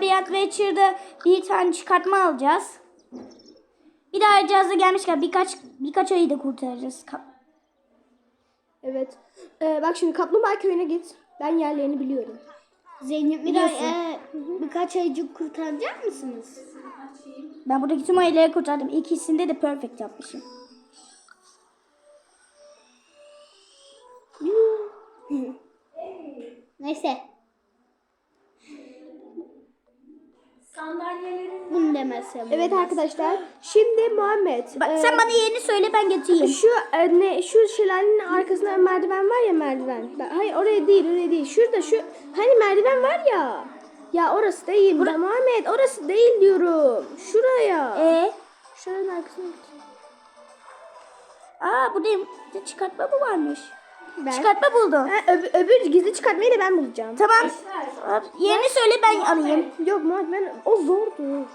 Beyaz Witcher'da bir tane çıkartma alacağız. Bir daha cihazda gelmişken birkaç birkaç ayı da kurtaracağız. Evet. Ee, bak şimdi Kaplumbağa köyüne git. Ben yerlerini biliyorum. Zeynep Miray e, birkaç ayıcık kurtaracak mısınız? Ben buradaki tüm ayıları kurtardım. İkisinde de perfect yapmışım. Neyse. Bunu demezsem. Evet arkadaşlar. Şimdi Muhammed. Bak e, sen bana yerini söyle ben getireyim. Şu e, ne şu şelalenin arkasında merdiven var ya merdiven. Ben- hayır oraya değil oraya değil. Şurada şu hani merdiven var ya. Ya orası değil. Ben Muhammed orası değil diyorum. Şuraya. Ee, Şuranın arkasına git. aa burada bir çıkartma mı varmış? Ben. Çıkartma buldum. Ha, öbür, öbür gizli çıkartmayı da ben bulacağım. Tamam. Yerini söyle ben alayım. Yok Muhammed ben o zordu.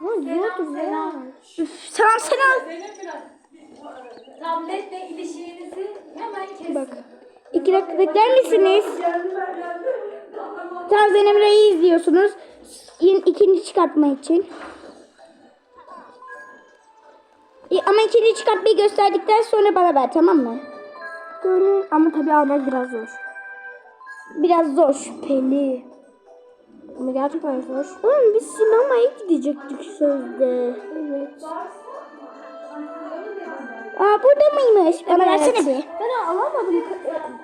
Ama zordu ya. Üf, tamam sen al. Tabletle ilişkinizi hemen kesin. Bak. İki dakika bekler misiniz? Tamam Zeynep Rey'i izliyorsunuz. İkinci çıkartma için. E, Ama ikinci çıkartmayı gösterdikten sonra bana ver tamam mı? Böyle ama tabii almak biraz zor. Biraz zor şüpheli. Ama gerçekten zor. Oğlum biz sinemaya gidecektik sözde. Evet. Aa burada mıymış? Bana versene bir. Ben alamadım.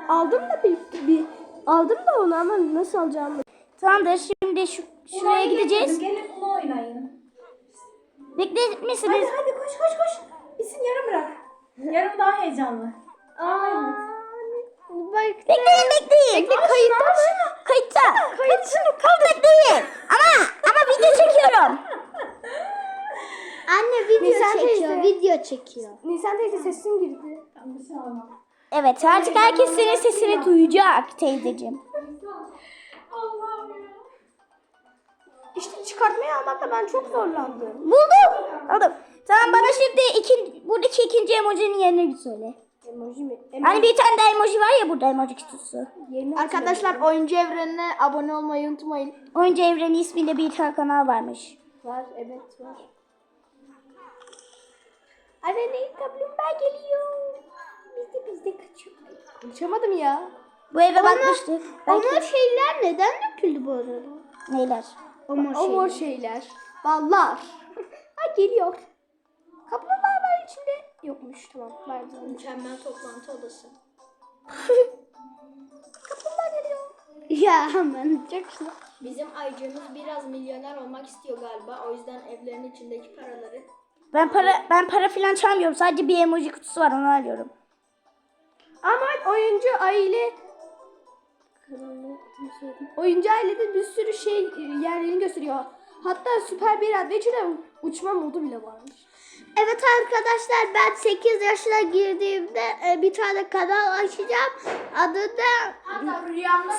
Aldım da bir, bir aldım da onu ama nasıl alacağımı. Tamamdır şimdi şu, şuraya gideceğiz. Gelin bunu oynayın. Bekler misiniz? Hadi hadi koş koş koş. Bitsin yarım bırak. Yarım daha heyecanlı. Aa. Bak. Bekleyin bekleyin. Bekle kayıtta mı? Kayıtta. Kayıtta. Kayıtta değil. Ama ama video çekiyorum. Anne video Nisan çekiyor, teyze. video çekiyor. Nisan teyze sesin girdi. Ben bir şey almam. Evet artık herkes senin sesini duyacak teyzeciğim. Allah'ım ya. İşte çıkartmayı almakta ben çok zorlandım. Buldum. Aldım. Tamam bana şimdi iki, buradaki ikinci emojinin yerini söyle. Emoji mi? Hani bir tane daha emoji var ya burada emoji kutusu. Arkadaşlar oyuncu evrenine abone olmayı unutmayın. Oyuncu Evreni isminde bir tane kanal varmış. Var evet var. Arena'yı kaplumbağa geliyor. Biz de biz de kaçıyor. Konuşamadım ya. Bu eve bakmıştık. Belki Ama şeyler neden döküldü bu arada? neyler? O mor O mor şeyler. Ballar. ha geliyor. Kaplumbağa var içinde. Yokmuş tamam. Vardı. Mükemmel toplantı odası. Kaplumbağa geliyor. Ya ben çok güzel. Bizim ayıcığımız biraz milyoner olmak istiyor galiba. O yüzden evlerin içindeki paraları Ben para ben para falan çalmıyorum. Sadece bir emoji kutusu var onu alıyorum. Ama oyuncu aile Oyuncu ailede bir sürü şey e, yerlerini gösteriyor. Hatta süper bir adventure'da uçma modu bile varmış. Evet arkadaşlar ben 8 yaşına girdiğimde e, bir tane kanal açacağım. Adı da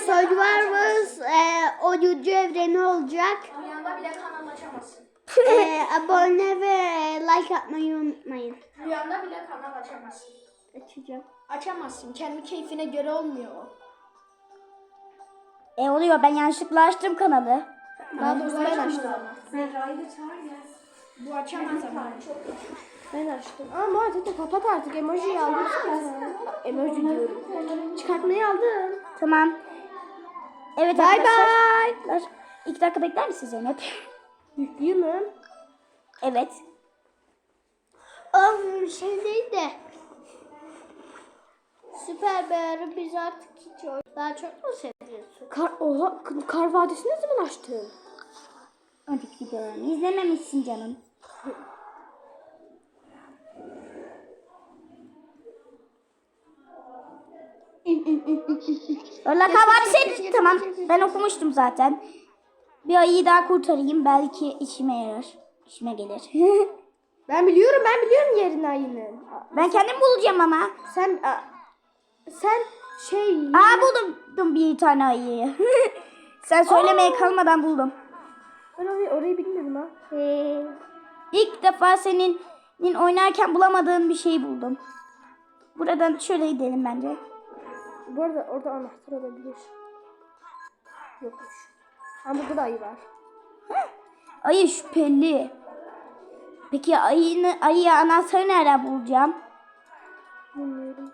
Survivors e, oyuncu evreni olacak. Rüyanda bile kanal açamazsın. e, abone ve like atmayı unutmayın. Rüyanda bile kanal açamazsın. Açacağım. Açamazsın. Kendi keyfine göre olmuyor o. E oluyor ben yanlışlıkla açtım kanalı. Daha doğrusu ben açtım. Zehra'yı da çağır ya. Bu açamaz ama. Ben açtım. Ama Muhammed kapat artık emojiyi aldım. Emoji diyorum. Çıkartmayı aldım. Tamam. Evet Bay arkadaşlar. İki dakika bekler misin Zeynep? Yüklüyor mu? Evet. O şey değil de Süper Bear'ı biz artık hiç oy- daha çok mu seviyorsun? Kar, oha, Kar Vadisi'ni ne zaman açtın? Önceki videolarımı izlememişsin canım. Öyle kahvaltı tamam. Ben okumuştum zaten. Bir ayıyı daha kurtarayım. Belki işime yarar. İşime gelir. Ben biliyorum ben biliyorum yerini ayının. ben kendim bulacağım ama. Sen a, sen şey Aa buldum, bir tane ayıyı. Sen söylemeye kalmadan buldum. ben orayı, orayı bilmiyorum ha. Ee, ilk defa senin senin oynarken bulamadığın bir şey buldum. Buradan şöyle gidelim bence. Bu arada orada anahtar olabilir. Yokmuş. Ha burada da ayı var. Ayı şüpheli. Peki ayını, ayı anahtarı nereden bulacağım? Bilmiyorum.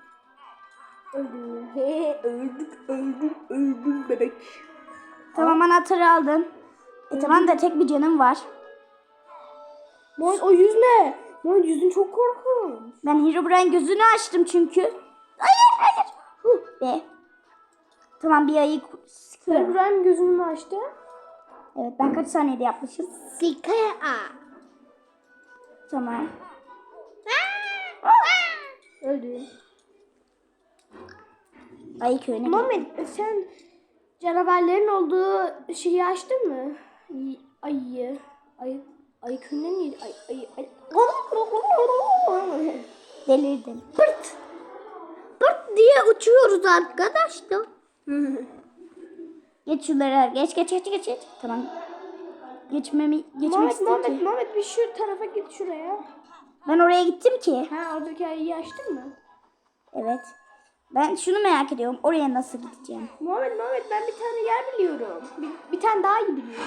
Öldüm. He, öldük, öldüm, öldüm bebek. Tamam anahtarı aldım. E tamam da tek bir canım var. Muhammed o yüz ne? Muhammed yüzün çok korkunç. Ben Herobrine gözünü açtım çünkü. Hayır hayır. Huh be. Tamam bir ayı sıkıyorum. İbrahim gözünü mü açtı? Evet ben kaç saniyede yapmışım? Sikaya. Tamam. Öldü. Ayı köyüne Muhammed sen canavarların olduğu şeyi açtın mı? Ay- Ayı. Ayı. Ayı köyüne mi? Ay, ayı, ayı. delirdim. Pırt. Pırt diye uçuyoruz arkadaşlar. Geç şunları. Geç geç geç geç. geç. Tamam. Geçmemi geçmek Muhammed, istedim. Muhammed, Muhammed bir şu tarafa git şuraya. Ben oraya gittim ki. Ha oradaki ayıyı açtın mı? Evet. Ben şunu merak ediyorum. Oraya nasıl gideceğim? Muhammed, Muhammed ben bir tane yer biliyorum. Bir, bir tane daha iyi biliyorum.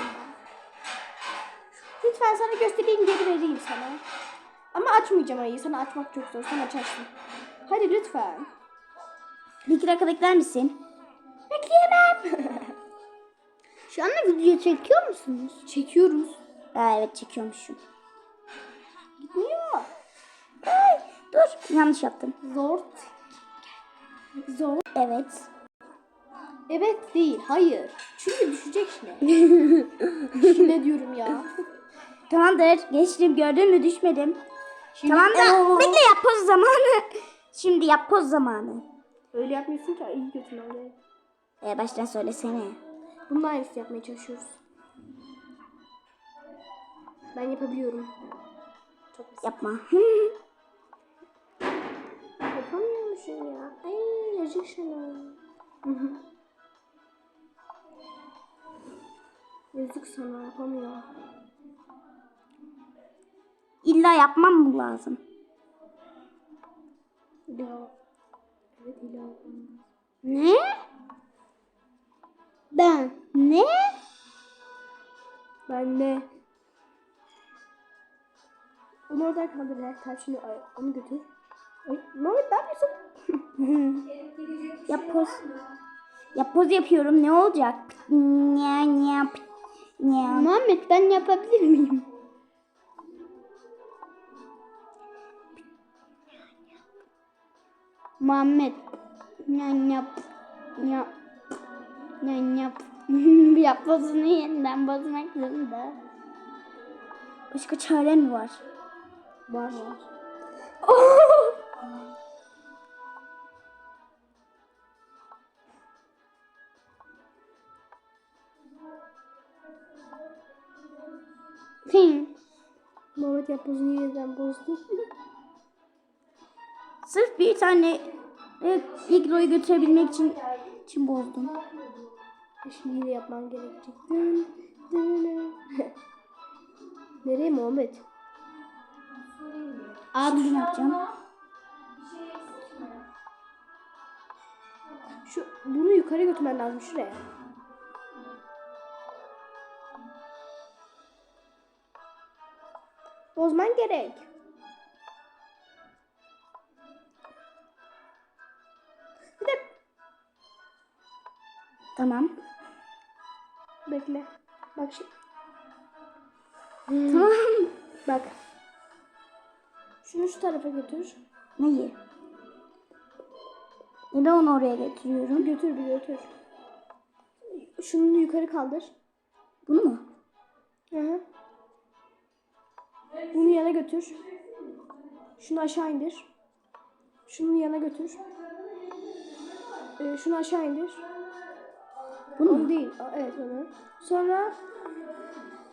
Lütfen sana göstereyim geri vereyim sana. Ama açmayacağım ayıyı. Sana açmak çok zor. Sen açarsın. Hadi lütfen. Bir iki dakika bekler misin? Bekleyemem. Şu anda video çekiyor musunuz? Çekiyoruz. Aa, evet çekiyormuşum. Gitmiyor. Ay, dur. Yanlış yaptım. Zor. Zor. Evet. Evet değil. Hayır. Çünkü düşecek şimdi. ne diyorum ya? Tamamdır. Geçtim. Gördün mü? Düşmedim. tamam da Oo. bekle yap poz zamanı. Şimdi yap poz zamanı. Öyle yapmıyorsun ki ayıyı götürmem gerek. Ee, baştan söylesene. Bunun aynısını yapmaya çalışıyoruz. Ben yapabiliyorum. Çok basit. Yapma. Yapamıyor musun ya? Ay yazık sana. yazık sana yapamıyor. İlla yapmam mı lazım? Ya. Evet. Ne? Ben. Ne? Ben de. Onu oradan kaldır. Tamam şimdi ay, onu götür. Ay, Mehmet ne yapıyorsun? Yap poz. Yap poz yapıyorum. Ne olacak? Nya nya nya. Muhammed ben yapabilir miyim? Muhammed. Yan yap. Yap. Yan yap. Yapmasını yeniden bozmak zorunda. Başka çare mi var? Var var. Hı. Mehmet yapbozunu yeniden bozdu. Sırf bir tane e, igroyu götürebilmek için için bozdum. Şimdi yine yapman gerekecek. Nereye Muhammed? Şimdi ne yapacağım? Şu bunu yukarı götürmen lazım şuraya. Bozman gerek. Tamam. bekle. Bak şimdi. Tamam. Bak. Şunu şu tarafa götür. Neyi? Neden onu oraya getiriyorum? Götür bir götür. Şunu yukarı kaldır. Bunu mu? Hı hı. Bunu yana götür. Şunu aşağı indir. Şunu yana götür. Ee, şunu aşağı indir. Bunu Onu mu? değil. Evet onu. Sonra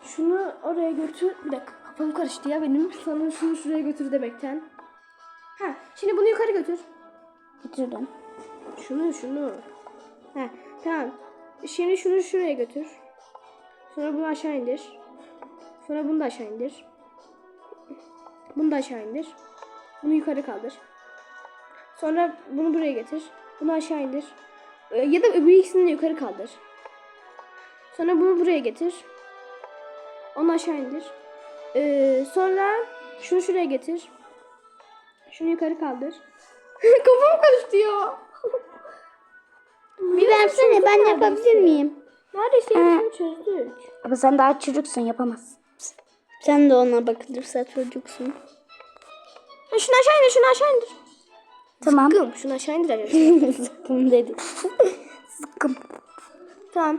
şunu oraya götür. Bir dakika kafam karıştı ya benim. Sana şunu şuraya götür demekten. Ha, şimdi bunu yukarı götür. Getirdim. Şunu şunu. Ha, tamam. Şimdi şunu şuraya götür. Sonra bunu aşağı indir. Sonra bunu da aşağı indir. Bunu da aşağı indir. Bunu yukarı kaldır. Sonra bunu buraya getir. Bunu aşağı indir. Ee, Ya da öbür ikisini de yukarı kaldır. Sonra bunu buraya getir. Onu aşağı indir. Ee, sonra şunu şuraya getir. Şunu yukarı kaldır. Kafam karıştı ya. Bir versene ben yapabilir miyim? Neredeyse yarısını çözdük. Ama sen daha çocuksun yapamazsın. Sen de ona bakılırsa çocuksun. Ha, şunu aşağı indir, şunu aşağı indir. Tamam. Zıkkım, şunu aşağı indir. arkadaşlar. Zıkkım dedi. Zıkkım. tamam.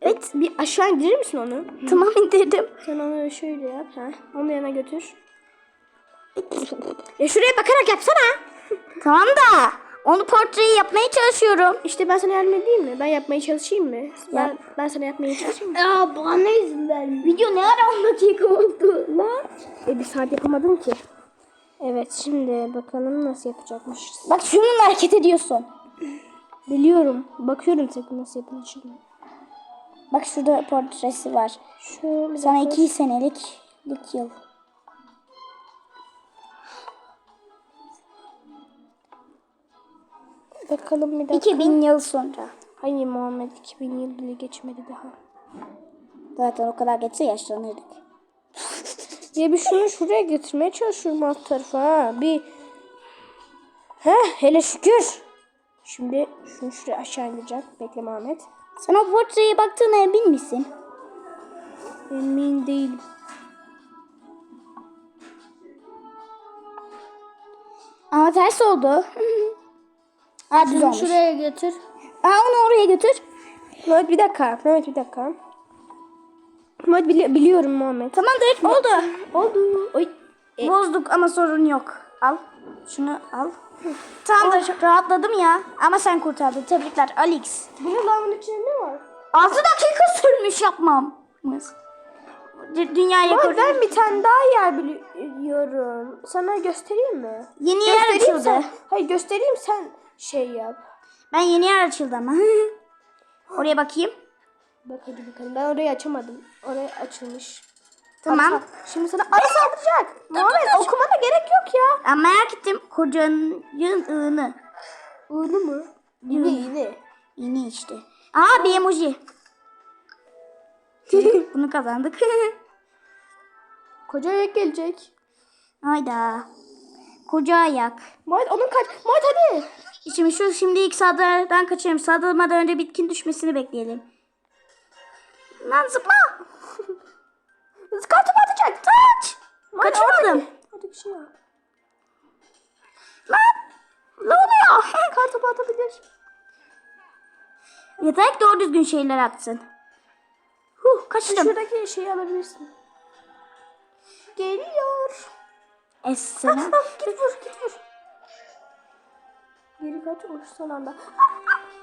Evet, bir aşağı indirir misin onu? Tamam indirdim. Sen onu şöyle yap. Ha. Onu yana götür. Ya şuraya bakarak yapsana. Tamam da onu portreyi yapmaya çalışıyorum. İşte ben sana yardım edeyim mi? Ben yapmaya çalışayım mı? Ben, ben sana yapmaya çalışayım mı? Ya bana izin ver. Video ne ara 10 dakika oldu lan? E bir saat yapamadım ki. Evet şimdi bakalım nasıl yapacakmışız. Bak şununla hareket ediyorsun. Biliyorum. Bakıyorum tabii nasıl yapılacağını. Bak şurada portresi var. Şöyle Sana iki senelik lik yıl. Bakalım bir dakika. 2000 yıl sonra. Hayır Muhammed 2000 yıl bile geçmedi daha. Zaten o kadar geçse yaşlanırdık. Ya bir şunu şuraya getirmeye çalışıyorum alt tarafa ha. Bir Heh hele şükür. Şimdi şunu şuraya aşağı indireceğim. Bekle Muhammed. Sen o portreye baktığına emin misin? Emin değilim. Ama ters oldu. ha olmuş. Şuraya getir. Aa, onu oraya götür. Mehmet bir dakika. Mehmet bir dakika. Mehmet bili- biliyorum Muhammed. Tamamdır oldu. Oldu. Oy. Bozduk ama sorun yok. Al. Şunu al. Tamamdır rahatladım ya. Ama sen kurtardın. Tebrikler Alex. Bunun içinde ne var? 6 dakika sürmüş yapmamız. D- Dünya rekoru. ben bir tane daha yer biliyorum. Sana göstereyim mi? Yeni yer Göstereyim açıldı. sen. Hayır göstereyim sen şey yap. Ben yeni yer açıldı ama. Oraya bakayım. Bak hadi bakalım. Ben orayı açamadım. Oraya açılmış. Tamam. Bak, Şimdi sana arı saldıracak. Muhammed okumana gerek yok ya. Ben merak ettim kocanın ığını. Uğurlu mu? Yine yine. Yeni işte. Aa bir emoji. Bunu kazandık. Koca ayak gelecek. Hayda. Koca ayak. Muhammed onun kaç. Muhammed hadi. Şimdi şu şimdi ilk saldırıdan kaçıyorum. Saldırmadan önce bitkin düşmesini bekleyelim. Lan zıpla. Kartopu atacak. Kaç. Muhammed, Kaçırmadım. oradaki- şey yap. Lan. Ne oluyor? Kartopu atabilir. Yeter ki doğru düzgün şeyler atsın. Huh kaçtım. Şuradaki şeyi alabilirsin. Geliyor. Esselam. git vur git vur. Geri kaç vur son anda.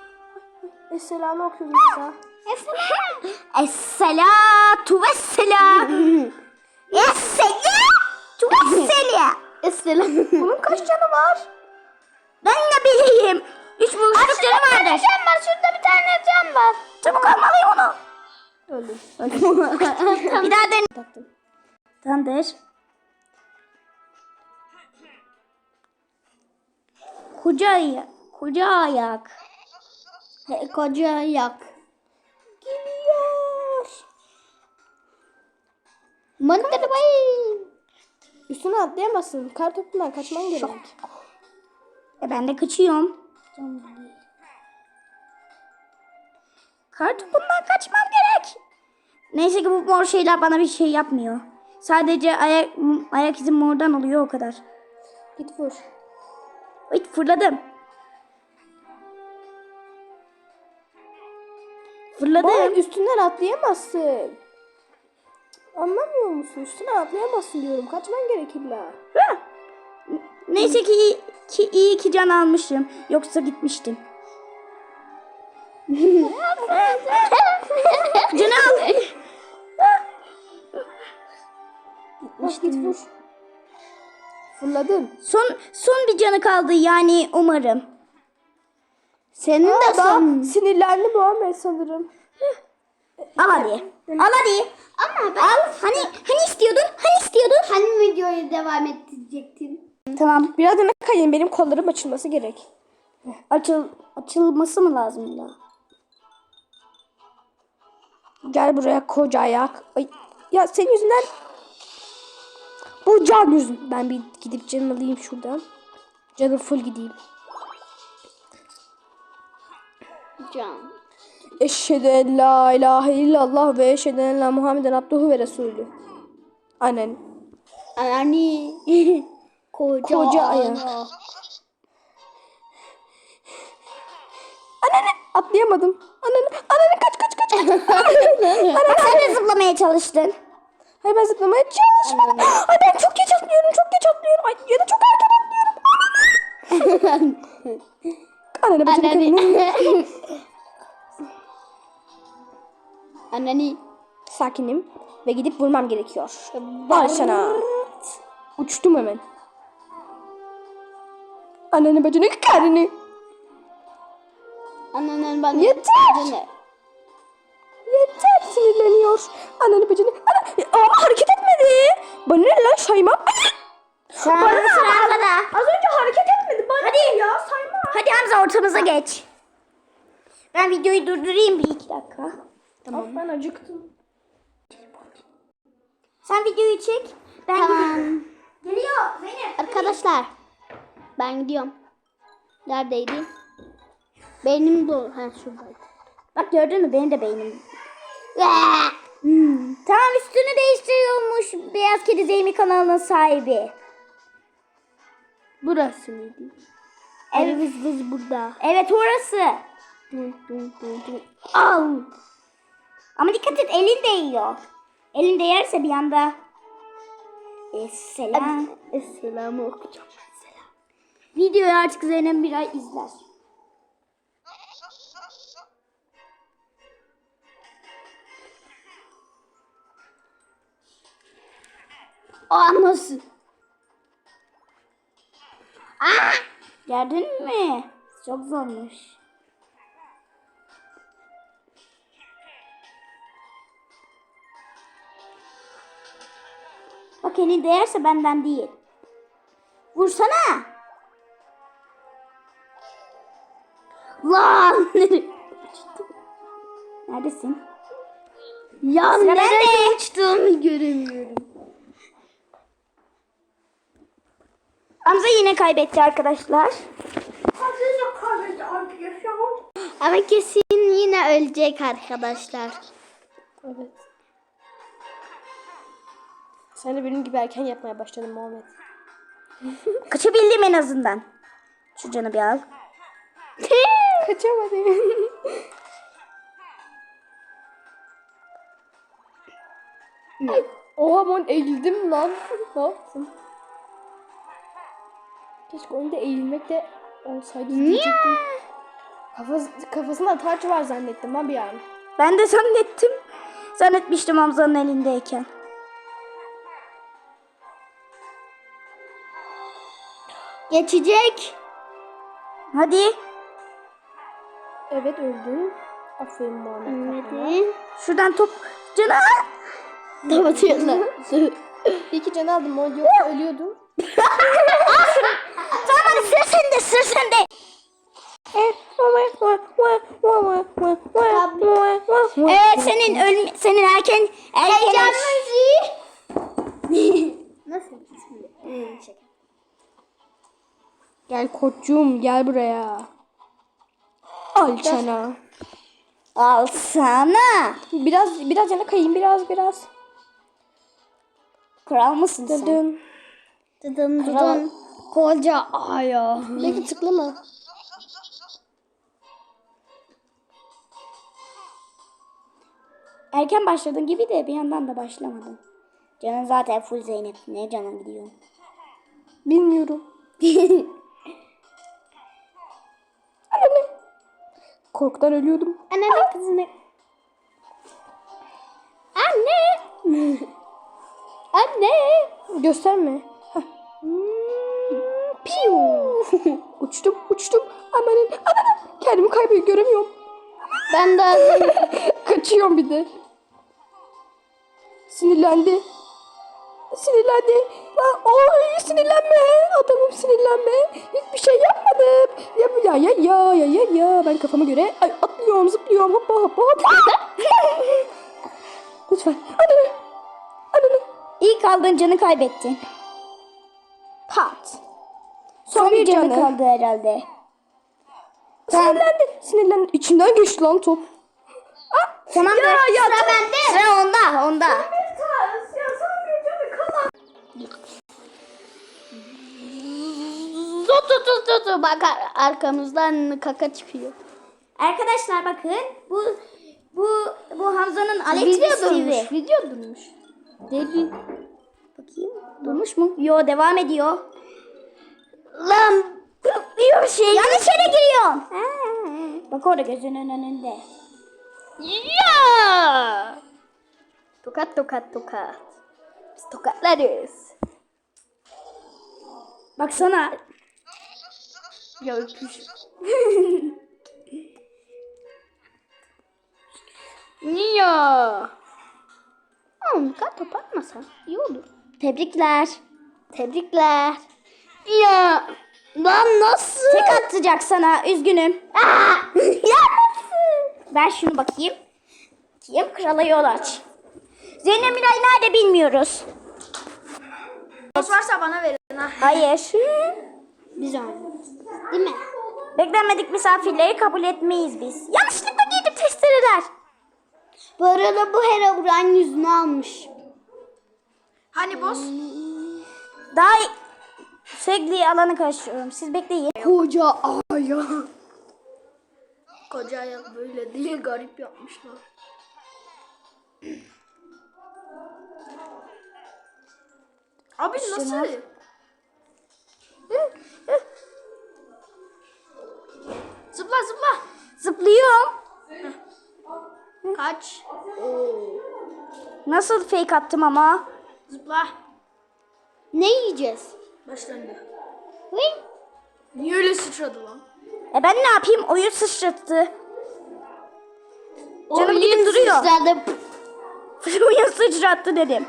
Esselam'ı okuyorum ya. Esselatu vesselam. Esselatu vesselam. Esselam. Bunun kaç canı var? Ben de bileyim. Üç vuruşluk canı vardır. Can var şurada bir tane can var. Çabuk almalıyım onu. Öldüm. Bir daha dene. Tamamdır. Koca ayak. Koca ayak. He, koca ayak. Mantar bay. Üstüne atlayamazsın. Kartopundan kaçman gerek. E ben de kaçıyorum. Kartopundan kaçmam gerek. Neyse ki bu mor şeyler bana bir şey yapmıyor. Sadece ayak ayak izim mordan oluyor o kadar. Git vur. Ay fırladım. Fırladım. Muhammed üstünden atlayamazsın. Anlamıyor musun? Üstüne atlayamazsın diyorum. Kaçman gerek illa. Hı. Neyse ki, iyi- ki iyi ki can almışım. Yoksa gitmiştim. Canı al. Bak git vur. Fırladın. Son son bir canı kaldı yani umarım. Senin de Aa, daha son. sinirlendi Muhammed sanırım. Al hadi. Al hadi. Ama ben Al. Hani hani istiyordun? Hani istiyordun? hani videoyu devam ettirecektin. Tamam. Biraz da ne kayın benim kollarım açılması gerek. Açıl açılması mı lazım illa? Gel buraya koca ayak. Ay Ya senin yüzünden bu can yüzün. Ben bir gidip canım alayım şuradan. Canım full gideyim. Can. Eşhedü en la ilahe illallah ve eşhedü en la Muhammeden abduhu ve resulü. Aynen. Yani koca, Koca ana. ayak. Ananı atlayamadım. Ananı, ananı kaç kaç kaç. Bak sen de zıplamaya çalıştın. Hayır ben zıplamaya çalışmadım. Ay ben çok geç atlıyorum çok geç atlıyorum. Ay ya da çok erken atlıyorum. Ananı bacını kırını. Anneni. Sakinim ve gidip vurmam gerekiyor. Al sana. Uçtum hemen. Ananı bacını karını. Annenin bana. Yeter. Anne. Yeter sinirleniyor. Ananı bacını. Ana. Aa hareket etmedi. Bana ne lan sayma. An sıra arkada. Az önce hareket etmedi. Bana Hadi. ya sayma. Hadi Hamza ortamıza geç. Ben videoyu durdurayım bir iki dakika. Tamam ben acıktım. Sen videoyu çek. Ben gidiyorum. Geliyor Zeynep. Arkadaşlar. Ben gidiyorum. Neredeydi? Beynim dolu. Ha şuradaydı. Bak gördün mü benim de beynim. Hmm. Tamam üstünü değiştiriyormuş Beyaz Kedi Zeymi kanalının sahibi. Burası mıydı? Evet, Vız vız burada. evet orası. Al. Ama dikkat et elin değiyor. Elin değerse bir anda. Esselam. Esselamu okuyacağım. Videoyu artık Zeynep bir ay izler. Aa nasıl? Gördün mü? Çok zormuş. Bak elin değerse benden değil. Vursana. Lan. Neredesin? ya Sıra nereye uçtuğumu göremiyorum. Hamza yine kaybetti arkadaşlar. Ama kesin yine ölecek arkadaşlar. Evet. Sen de benim gibi erken yapmaya başladın Muhammed. Kaçabildim en azından. Şu canı bir al. Kaçamadım. Oha ben eğildim lan. ne yaptın? Keşke oyunda eğilmek de olsaydı diyecektim. Kafası, kafasında taç var zannettim ben bir an. Ben de zannettim. Zannetmiştim Hamza'nın elindeyken. Geçecek. Hadi. Evet öldün. Aferin kaplan. Hadi. Şuradan top. Canı al. Kapatıyorlar. İyi ki can aldım o yoksa ölüyordum. Tamam hadi sıra sende sıra sende. Evet gel buraya. Al sana. alsana. Biraz biraz yana kayayım biraz biraz. Kral mısın sen? Dın. Dıdın dıdın. Koca aya. Belki tıklama. Erken başladın gibi de bir yandan da başlamadın. Canın zaten full Zeynep. Ne canın gidiyor? Bilmiyorum. Korkudan ölüyordum. Anne kızını. Anne. Anne. Gösterme. Hah. Piu. uçtum uçtum. Amanın. Ananı. Kendimi kaybediyorum göremiyorum. Ben de Kaçıyorum bir de. Sinirlendi. Sinirlendi. Oy sinirlenme. Adamım sinirlenme. Hiçbir şey yapmadım. Ya ya ya ya ya ya. Ben kafama göre ay, atlıyorum zıplıyorum hoppa hoppa hoppa. Lütfen. Anne. saniye kaldın canı kaybettin. Pat. Son bir canı kaldı herhalde. Sinirlendi. Sinirlendi. İçinden geçti lan top. Tamam Ya, ya, sıra bende. Sıra onda onda. Tut tut tut. Bak ar- arkamızdan kaka çıkıyor. Arkadaşlar bakın bu bu bu Hamza'nın alet Video durmuş. Video durmuş. Deli. Bakayım durmuş mu? Yo devam ediyor. Lan bir şey. Yanlış yere giriyorsun. Bak orada gözünün önünde. Ya! Tokat tokat tokat. Biz tokatlarız. Baksana. Ya öpüş. Niye? Oğlum kat top atmasan iyi olur. Tebrikler. Tebrikler. Ya lan nasıl? Tek atacak sana. Üzgünüm. ya Ver şunu bakayım. Kim krala yol aç. Zeynep Miray nerede bilmiyoruz. Boş varsa bana verin ha. Hayır. Biz oynarız. Değil mi? Beklenmedik misafirleri kabul etmeyiz biz. Yanlışlıkla giydim testereler. Bu arada bu Herobrine yüzünü almış. Hani boss? Daha sürekli alanı karıştırıyorum. Siz bekleyin. Koca aya. Koca ayak böyle değil garip yapmışlar. Abi nasıl? Zıpla zıpla. Zıplıyorum. Kaç. Nasıl fake attım ama? Zıpla. Ne yiyeceğiz? Başlandı. Hıy. Niye öyle sıçradı lan? E ben ne yapayım? Oyun sıçrattı. Canım gidip duruyor. Sıçradı. Oyun sıçrattı dedim.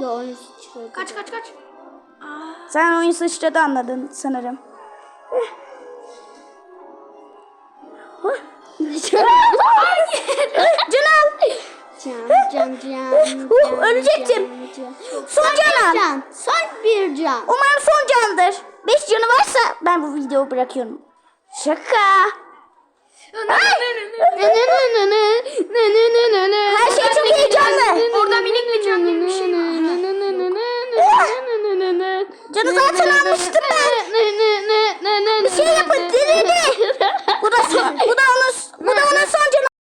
Ya onu sıçradı. Kaç kaç kaç. Sen oyun sıçradı anladın sanırım. Can al. Can can can. Uh, can, ölecektim. can, can. Son can. Can. Son bir can. Umarım son candır. Beş canı varsa ben bu videoyu bırakıyorum. Şaka. Her şey çok heyecanlı. Orada minik bir can gibi bir şey var. Canı zaten almıştım ben. Ne ne ne ne ne. ne. Bir şey yapın dirili. Bu da son, bu da onun bu da onun son canı